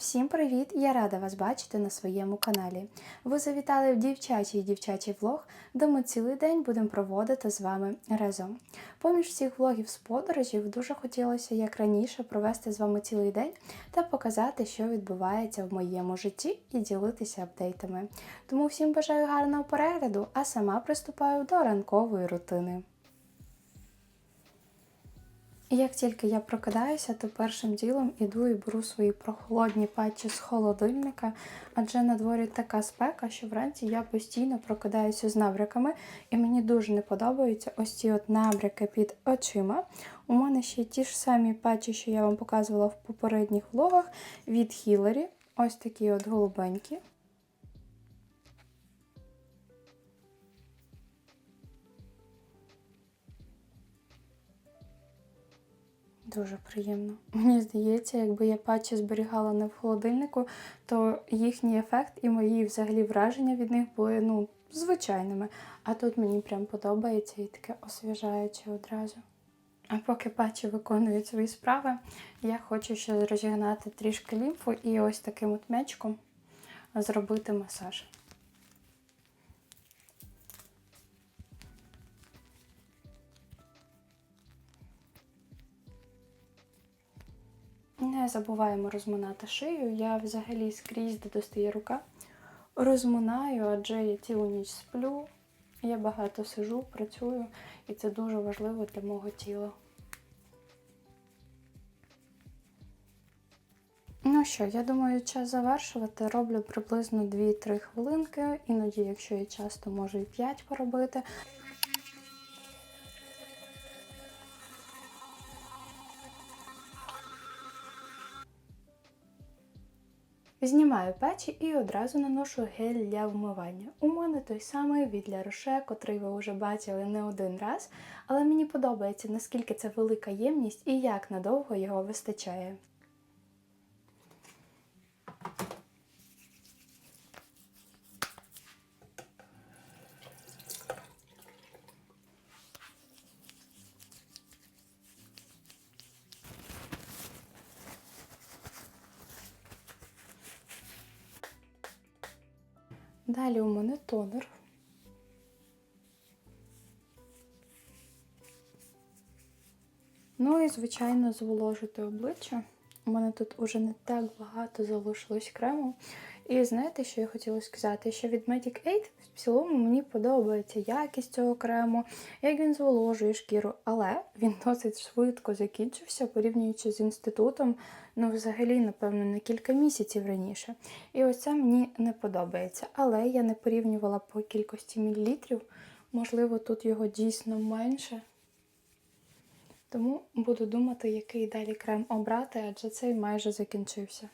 Всім привіт! Я рада вас бачити на своєму каналі. Ви завітали в дівчачий дівчачий влог, де ми цілий день будемо проводити з вами разом. Поміж всіх влогів з подорожів дуже хотілося, як раніше, провести з вами цілий день та показати, що відбувається в моєму житті, і ділитися апдейтами. Тому всім бажаю гарного перегляду, а сама приступаю до ранкової рутини. І як тільки я прокидаюся, то першим ділом іду і беру свої прохолодні патчі з холодильника, адже на дворі така спека, що вранці я постійно прокидаюся з набряками, і мені дуже не подобаються ось ці от набряки під очима. У мене ще ті ж самі патчі, що я вам показувала в попередніх влогах від Хілері. Ось такі от голубенькі. Дуже приємно. Мені здається, якби я патчі зберігала не в холодильнику, то їхній ефект і мої взагалі враження від них були ну, звичайними. А тут мені прям подобається і таке освіжаюче одразу. А поки патчі виконують свої справи, я хочу ще розігнати трішки лімфу і ось таким от м'ячком зробити масаж. Не забуваємо розминати шию. Я взагалі скрізь, де достає рука, розминаю, адже я цілу ніч сплю, я багато сижу, працюю, і це дуже важливо для мого тіла. Ну що, я думаю, час завершувати. Роблю приблизно 2-3 хвилинки, іноді, якщо є час, то можу і 5 поробити. Знімаю печі і одразу наношу гель для вмивання. У мене той самий від для Роше, котрий ви вже бачили не один раз, але мені подобається, наскільки це велика ємність і як надовго його вистачає. Далі у мене тонер. Ну і, звичайно, зволожити обличчя. У мене тут уже не так багато залишилось крему. І знаєте, що я хотіла сказати? Що від Magic 8 в цілому мені подобається якість цього крему, як він зволожує шкіру, але він досить швидко закінчився, порівнюючи з інститутом, ну, взагалі, напевно, на кілька місяців раніше. І ось це мені не подобається. Але я не порівнювала по кількості мілілітрів. Можливо, тут його дійсно менше. Тому буду думати, який далі крем обрати, адже цей майже закінчився.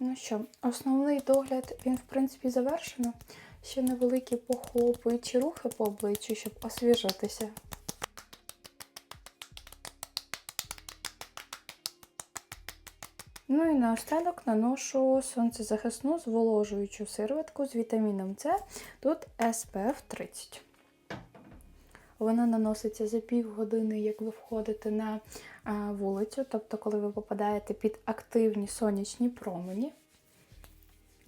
Ну що, основний догляд, він, в принципі, завершено. Ще невеликі похлопуючі рухи по обличчю, щоб освіжитися. Ну і наостанок наношу сонцезахисну зволожуючу сироватку з вітаміном С. Тут SPF 30. Вона наноситься за півгодини, як ви входите на вулицю, тобто, коли ви попадаєте під активні сонячні промені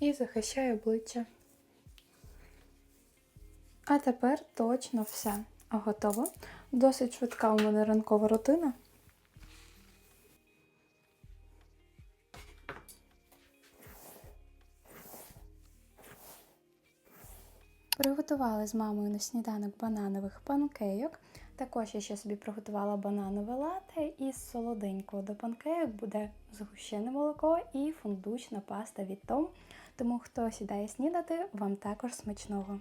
і захищає обличчя. А тепер точно все готово. Досить швидка у мене ранкова рутина. Приготували з мамою на сніданок бананових панкейок. Також я ще собі приготувала бананове лате із солоденького до панкейок буде згущене молоко і фундучна паста від Том. Тому хто сідає снідати, вам також смачного.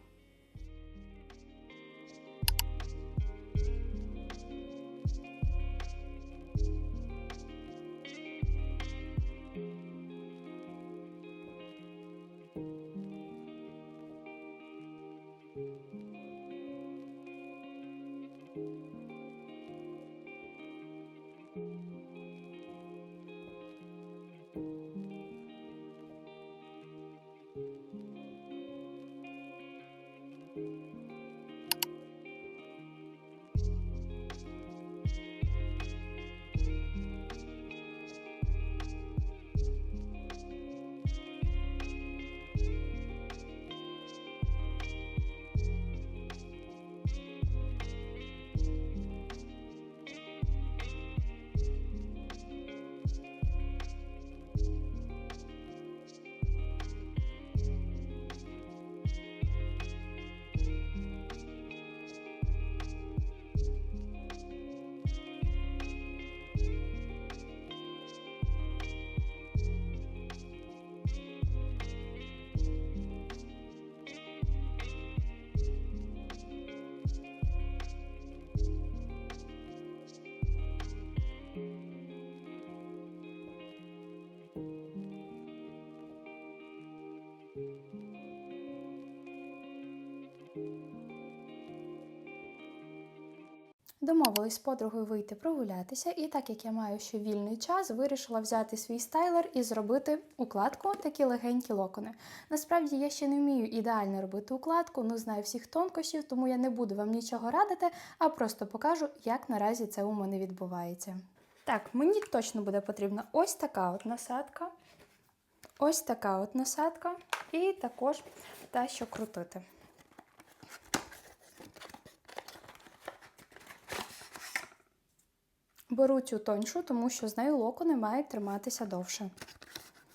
Домовились з подругою вийти прогулятися, і так як я маю ще вільний час, вирішила взяти свій стайлер і зробити укладку такі легенькі локони. Насправді я ще не вмію ідеально робити укладку, не знаю всіх тонкощів, тому я не буду вам нічого радити, а просто покажу, як наразі це у мене відбувається. Так, мені точно буде потрібна ось така от насадка, ось така от насадка, і також та, що крутити. Беру цю тоньшу, тому що з нею локони мають триматися довше.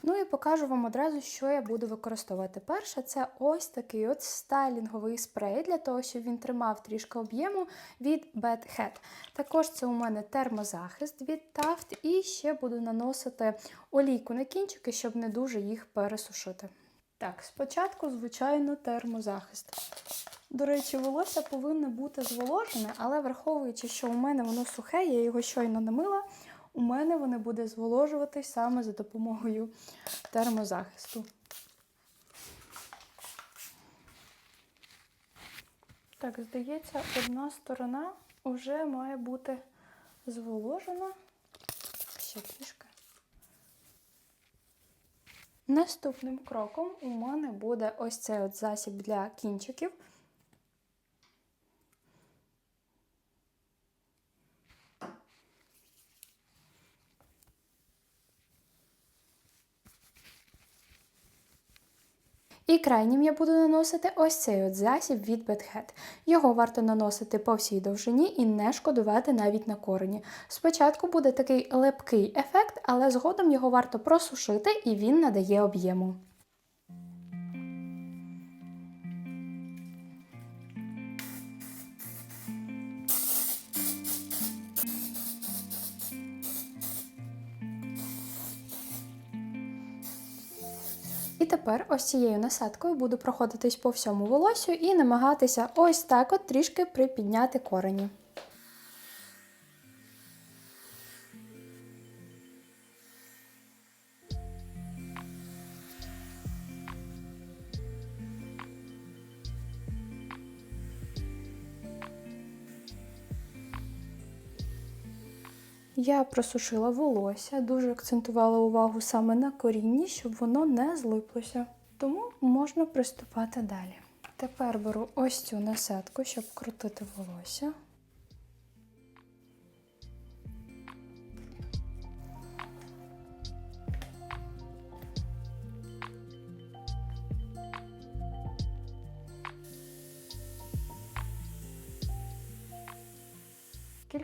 Ну і покажу вам одразу, що я буду використовувати. Перше, це ось такий от стайлінговий спрей, для того, щоб він тримав трішки об'єму від Bad Head. Також це у мене термозахист від Taft, і ще буду наносити олійку на кінчики, щоб не дуже їх пересушити. Так, спочатку, звичайно, термозахист. До речі, волосся повинно бути зволожене, але враховуючи, що у мене воно сухе, я його щойно не мила, у мене воно буде зволожуватись саме за допомогою термозахисту. Так, здається, одна сторона вже має бути зволожена. Ще трішки. Наступним кроком у мене буде ось цей от засіб для кінчиків. І крайнім я буду наносити ось цей от засіб від Бетхет. Його варто наносити по всій довжині і не шкодувати навіть на корені. Спочатку буде такий лепкий ефект, але згодом його варто просушити і він надає об'єму. Тепер ось цією насадкою буду проходитись по всьому волосю і намагатися ось так от трішки припідняти корені. Я просушила волосся, дуже акцентувала увагу саме на корінні, щоб воно не злиплося. Тому можна приступати далі. Тепер беру ось цю насадку, щоб крутити волосся.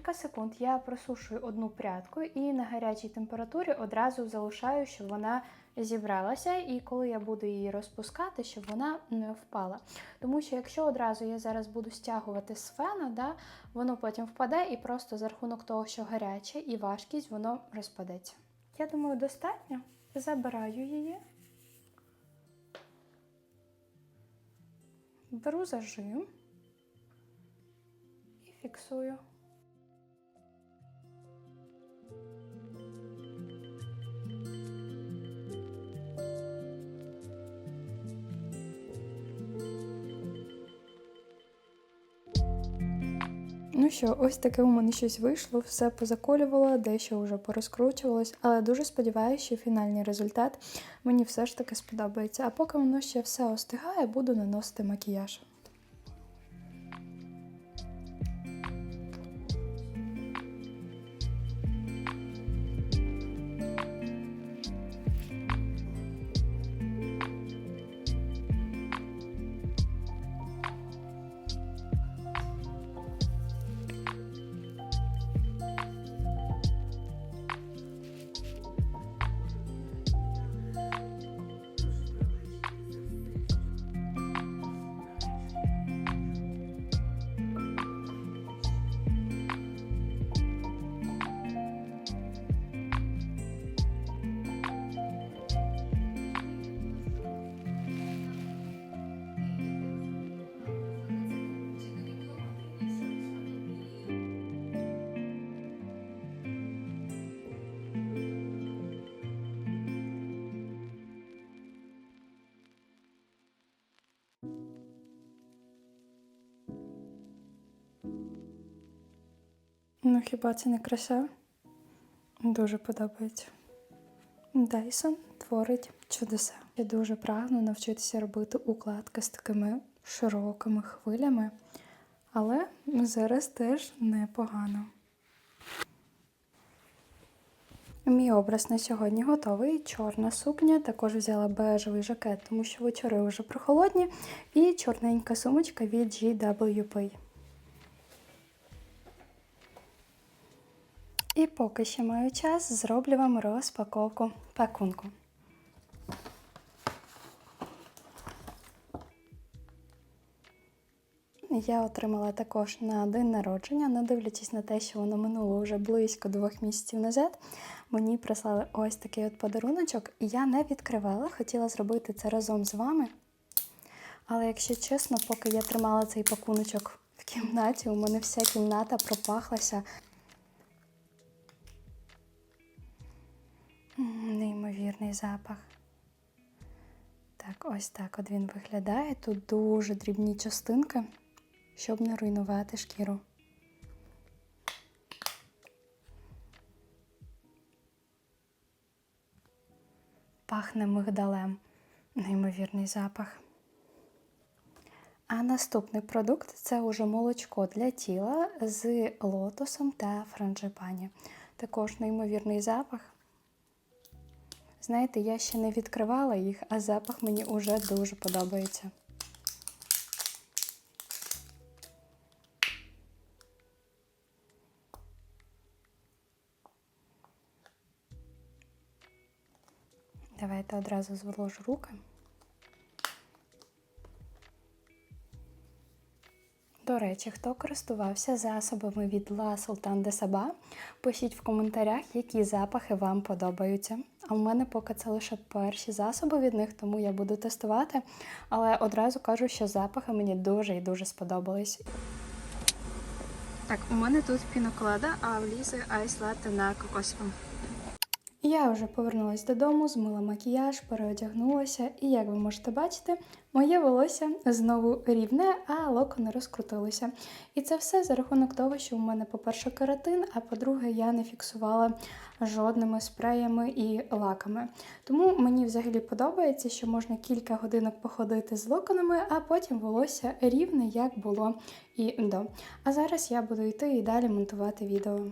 Кілька секунд я просушую одну прядку і на гарячій температурі одразу залишаю, щоб вона зібралася, і коли я буду її розпускати, щоб вона не впала. Тому що якщо одразу я зараз буду стягувати з фена, да, воно потім впаде і просто за рахунок того, що гаряче і важкість, воно розпадеться. Я думаю, достатньо. Забираю її. Беру зажим і фіксую. Ну що, ось таке у мене щось вийшло, все позаколювала, дещо вже порозкручувалось, але дуже сподіваюся, що фінальний результат мені все ж таки сподобається. А поки воно ще все остигає, буду наносити макіяж. Ну, хіба це не краса? Дуже подобається. Dyson творить чудеса. Я дуже прагну навчитися робити укладки з такими широкими хвилями, але зараз теж непогано. Мій образ на сьогодні готовий. Чорна сукня, також взяла бежевий жакет, тому що вечори вже прохолодні, і чорненька сумочка від GWP. І поки ще маю час, зроблю вам розпаковку пакунку. Я отримала також на день народження, не дивлячись на те, що воно минуло вже близько двох місяців назад. Мені прислали ось такий от подаруночок, і я не відкривала, хотіла зробити це разом з вами. Але якщо чесно, поки я тримала цей пакуночок в кімнаті, у мене вся кімната пропахлася Неймовірний запах. Так, ось так от він виглядає. Тут дуже дрібні частинки, щоб не руйнувати шкіру. Пахне мигдалем. Неймовірний запах. А наступний продукт це уже молочко для тіла з лотосом та франджипані. Також неймовірний запах. Знаєте, я ще не відкривала їх, а запах мені вже дуже подобається. Давайте одразу зволожу руки. До речі, хто користувався засобами від La Sultan de Saba, пишіть в коментарях, які запахи вам подобаються. А в мене поки це лише перші засоби від них, тому я буду тестувати. Але одразу кажу, що запахи мені дуже і дуже сподобались. Так, у мене тут піноклада, а влізе айс латте на кокосовому. Я вже повернулася додому, змила макіяж, переодягнулася, і як ви можете бачити, моє волосся знову рівне, а локони розкрутилися. І це все за рахунок того, що у мене, по-перше, кератин, а по-друге, я не фіксувала жодними спреями і лаками. Тому мені взагалі подобається, що можна кілька годинок походити з локонами, а потім волосся рівне, як було і до. А зараз я буду йти і далі монтувати відео.